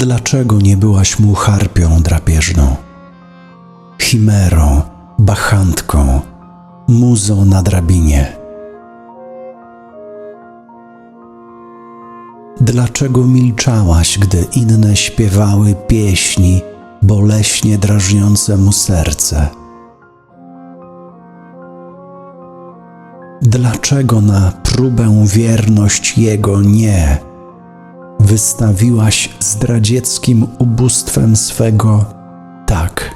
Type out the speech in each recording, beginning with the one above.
Dlaczego nie byłaś mu harpią drapieżną, chimerą, bachantką, muzą na drabinie? Dlaczego milczałaś, gdy inne śpiewały pieśni boleśnie drażniące mu serce? Dlaczego na próbę wierność jego nie wystawiłaś zdradzieckim ubóstwem swego tak?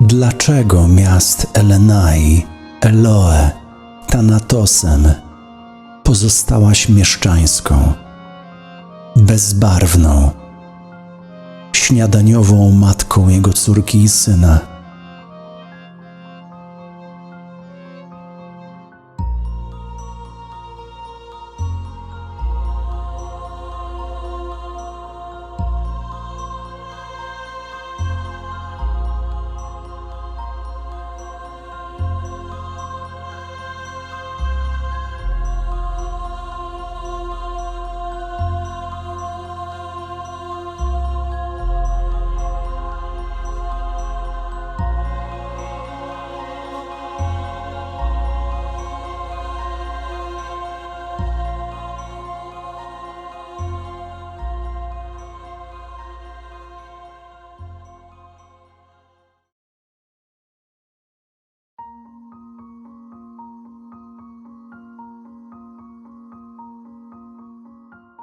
Dlaczego miast Elenai, Eloe, Tanatosem pozostałaś mieszczańską, bezbarwną, śniadaniową matką jego córki i syna?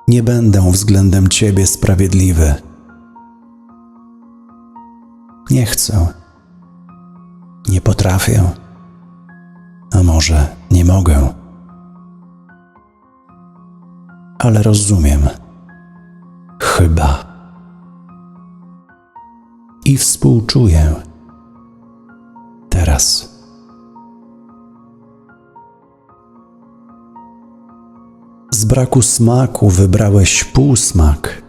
Nie będę względem Ciebie sprawiedliwy. Nie chcę. Nie potrafię. A może nie mogę. Ale rozumiem. Chyba. I współczuję. Teraz. Z braku smaku wybrałeś półsmak,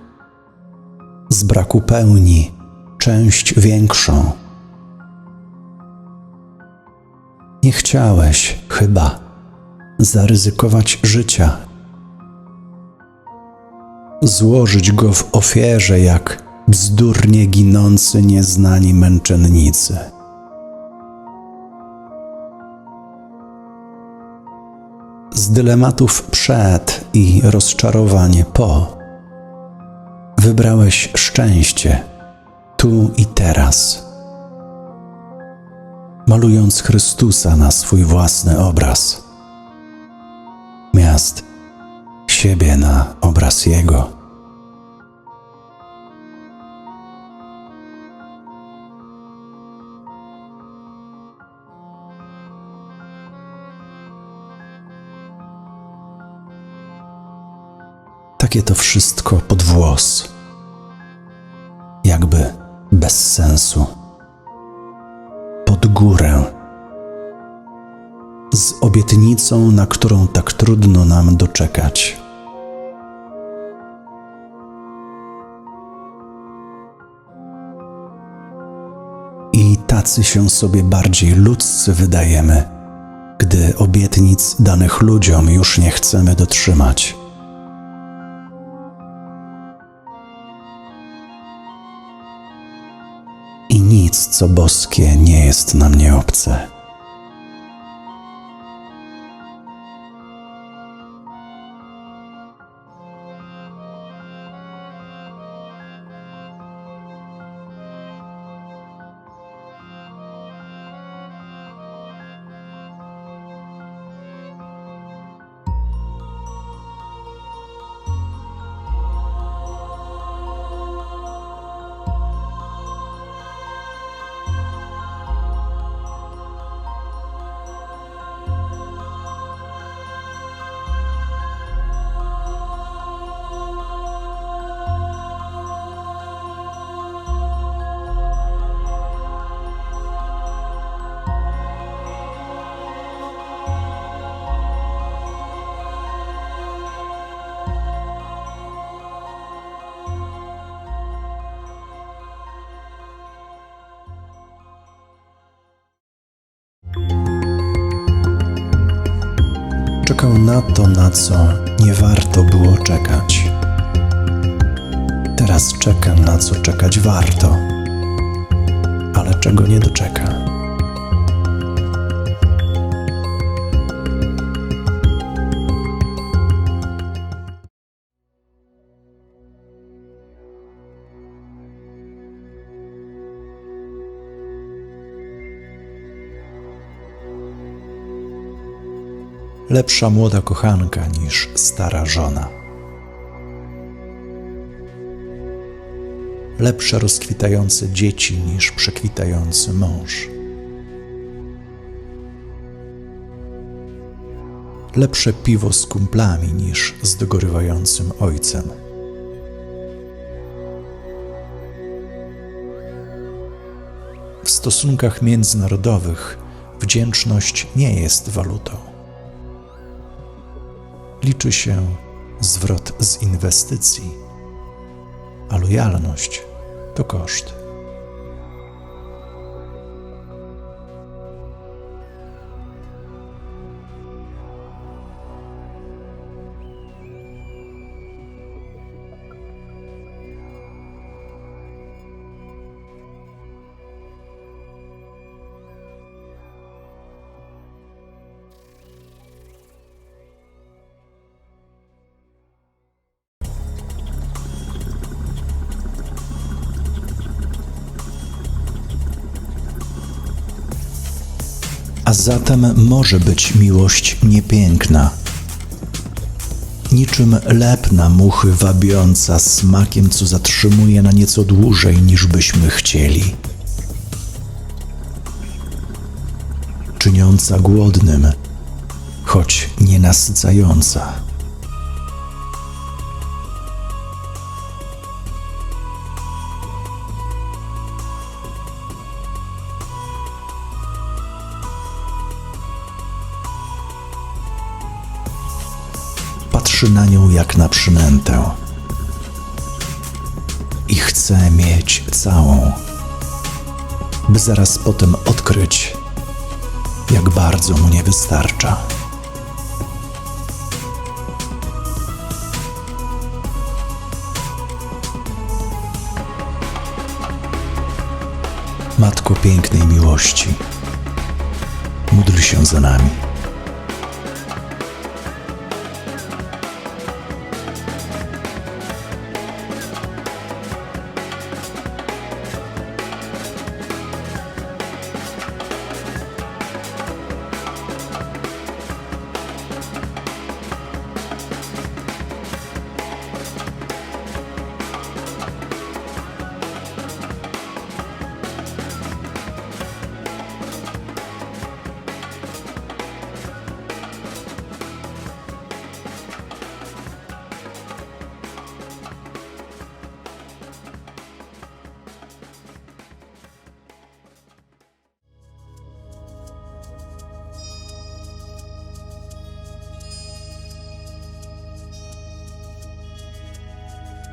z braku pełni część większą. Nie chciałeś chyba zaryzykować życia, złożyć go w ofierze jak bzdurnie ginący nieznani męczennicy. Z dylematów przed i rozczarowanie po. Wybrałeś szczęście tu i teraz, malując Chrystusa na swój własny obraz, miast siebie na obraz Jego. Takie to wszystko pod włos, jakby bez sensu, pod górę, z obietnicą, na którą tak trudno nam doczekać. I tacy się sobie bardziej ludzcy wydajemy, gdy obietnic danych ludziom już nie chcemy dotrzymać. Nic, co boskie, nie jest nam nieobce. Czekam na to, na co nie warto było czekać. Teraz czekam, na co czekać warto, ale czego nie doczeka. Lepsza młoda kochanka niż stara żona. lepsze rozkwitające dzieci niż przekwitający mąż. Lepsze piwo z kumplami niż z dogorywającym ojcem. W stosunkach międzynarodowych wdzięczność nie jest walutą. Liczy się zwrot z inwestycji, a lojalność to koszt. A zatem może być miłość niepiękna. Niczym lepna muchy wabiąca smakiem, co zatrzymuje na nieco dłużej niż byśmy chcieli. Czyniąca głodnym, choć nie nasycająca. Patrzy na nią jak na przynętę i chce mieć całą, by zaraz potem odkryć, jak bardzo mu nie wystarcza. Matko pięknej miłości, módl się za nami.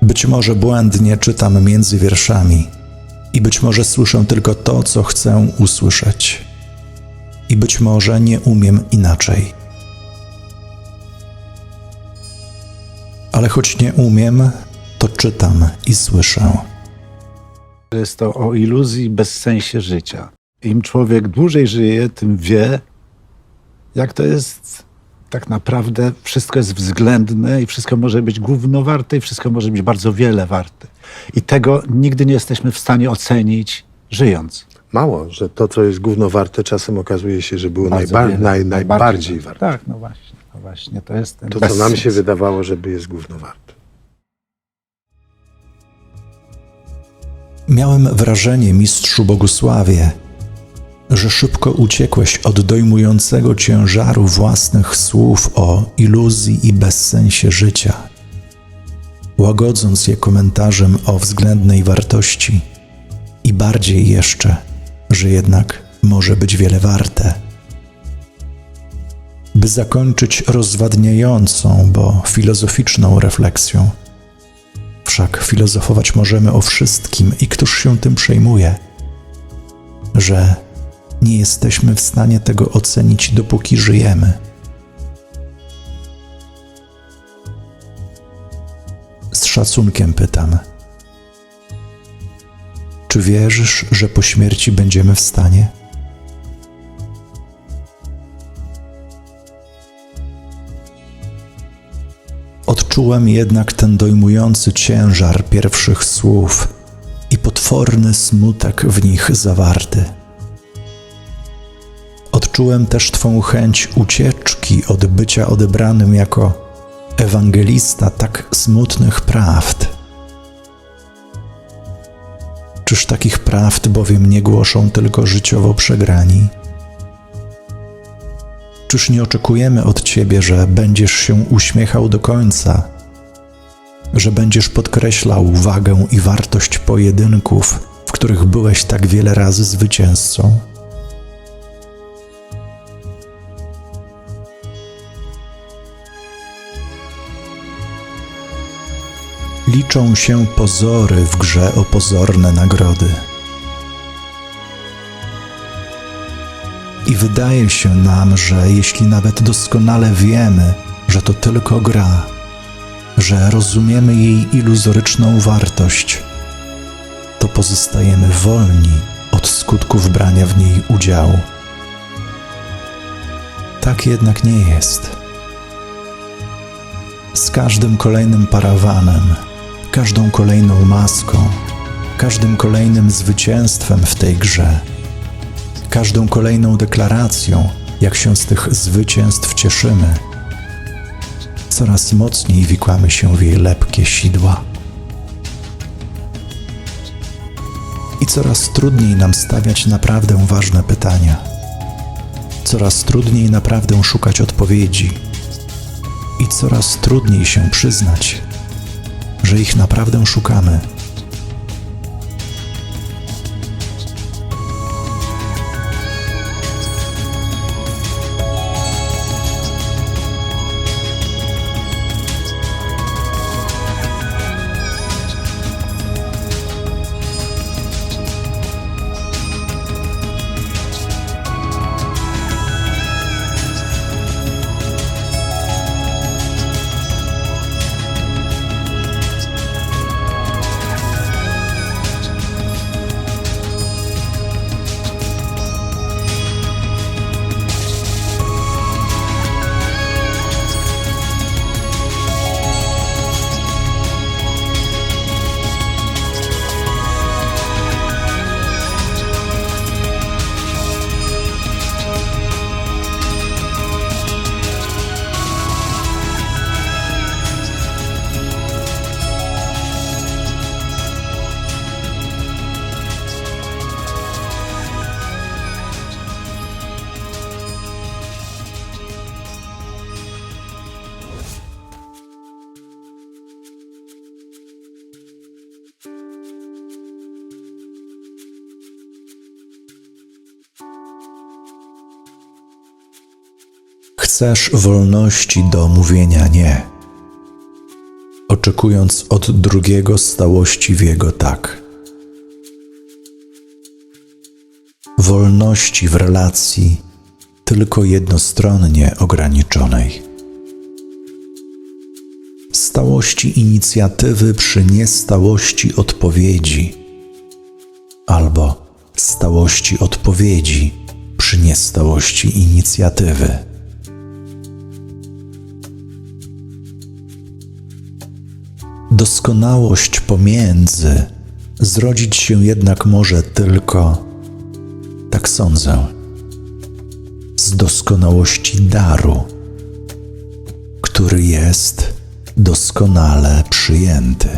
Być może błędnie czytam między wierszami i być może słyszę tylko to, co chcę usłyszeć. I być może nie umiem inaczej. Ale choć nie umiem, to czytam i słyszę. Jest to o iluzji bez życia. Im człowiek dłużej żyje, tym wie, jak to jest tak naprawdę. Wszystko jest względne i wszystko może być gówno warte i wszystko może być bardzo wiele warte. I tego nigdy nie jesteśmy w stanie ocenić żyjąc. Mało, że to, co jest gówno warte, czasem okazuje się, że było Bardzo najba- wiele, naj, najbardziej warte. Tak, no właśnie, no właśnie, to jest ten To, co nam bezsens. się wydawało, żeby jest gówno warte. Miałem wrażenie, mistrzu Bogusławie, że szybko uciekłeś od dojmującego ciężaru własnych słów o iluzji i bezsensie życia, łagodząc je komentarzem o względnej wartości i bardziej jeszcze, że jednak może być wiele warte. By zakończyć rozwadniającą, bo filozoficzną refleksją, Wszak filozofować możemy o wszystkim i któż się tym przejmuje, że nie jesteśmy w stanie tego ocenić, dopóki żyjemy. Z szacunkiem pytam: Czy wierzysz, że po śmierci będziemy w stanie? Odczułem jednak ten dojmujący ciężar pierwszych słów i potworny smutek w nich zawarty. Odczułem też Twą chęć ucieczki od bycia odebranym jako ewangelista tak smutnych prawd. Czyż takich prawd bowiem nie głoszą tylko życiowo przegrani? Czyż nie oczekujemy od Ciebie, że będziesz się uśmiechał do końca, że będziesz podkreślał wagę i wartość pojedynków, w których byłeś tak wiele razy zwycięzcą? Liczą się pozory w grze o pozorne nagrody. I wydaje się nam, że jeśli nawet doskonale wiemy, że to tylko gra, że rozumiemy jej iluzoryczną wartość, to pozostajemy wolni od skutków brania w niej udziału. Tak jednak nie jest. Z każdym kolejnym parawanem, każdą kolejną maską, każdym kolejnym zwycięstwem w tej grze, każdą kolejną deklaracją, jak się z tych zwycięstw cieszymy, coraz mocniej wikłamy się w jej lepkie sidła. I coraz trudniej nam stawiać naprawdę ważne pytania. Coraz trudniej naprawdę szukać odpowiedzi. I coraz trudniej się przyznać, że ich naprawdę szukamy. Chcesz wolności do mówienia nie, oczekując od drugiego stałości w jego tak. Wolności w relacji tylko jednostronnie ograniczonej. Stałości inicjatywy przy niestałości odpowiedzi, albo stałości odpowiedzi przy niestałości inicjatywy. Doskonałość pomiędzy zrodzić się jednak może tylko, tak sądzę, z doskonałości daru, który jest doskonale przyjęty.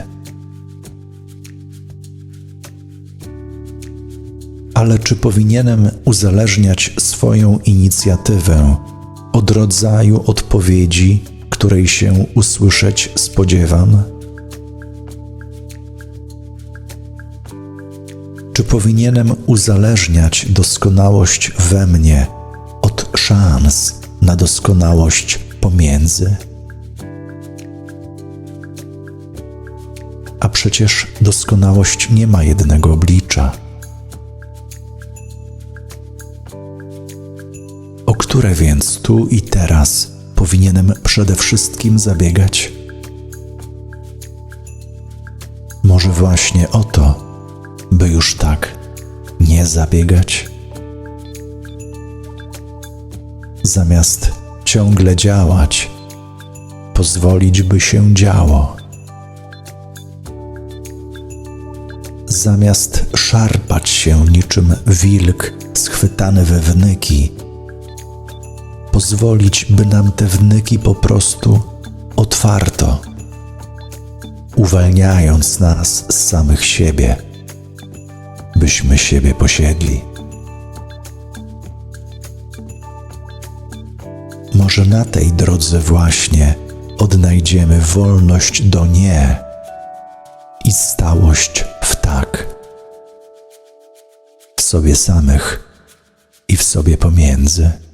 Ale czy powinienem uzależniać swoją inicjatywę od rodzaju odpowiedzi, której się usłyszeć spodziewam? Czy powinienem uzależniać doskonałość we mnie od szans na doskonałość pomiędzy? A przecież doskonałość nie ma jednego oblicza. O które więc tu i teraz powinienem przede wszystkim zabiegać? może właśnie o to, by już tak nie zabiegać? Zamiast ciągle działać, pozwolić, by się działo. Zamiast szarpać się niczym wilk schwytany we wnyki, pozwolić, by nam te wnyki po prostu otwarto, uwalniając nas z samych siebie, byśmy siebie posiedli. Może na tej drodze właśnie odnajdziemy wolność do nie i stałość w tak. W sobie samych i w sobie pomiędzy.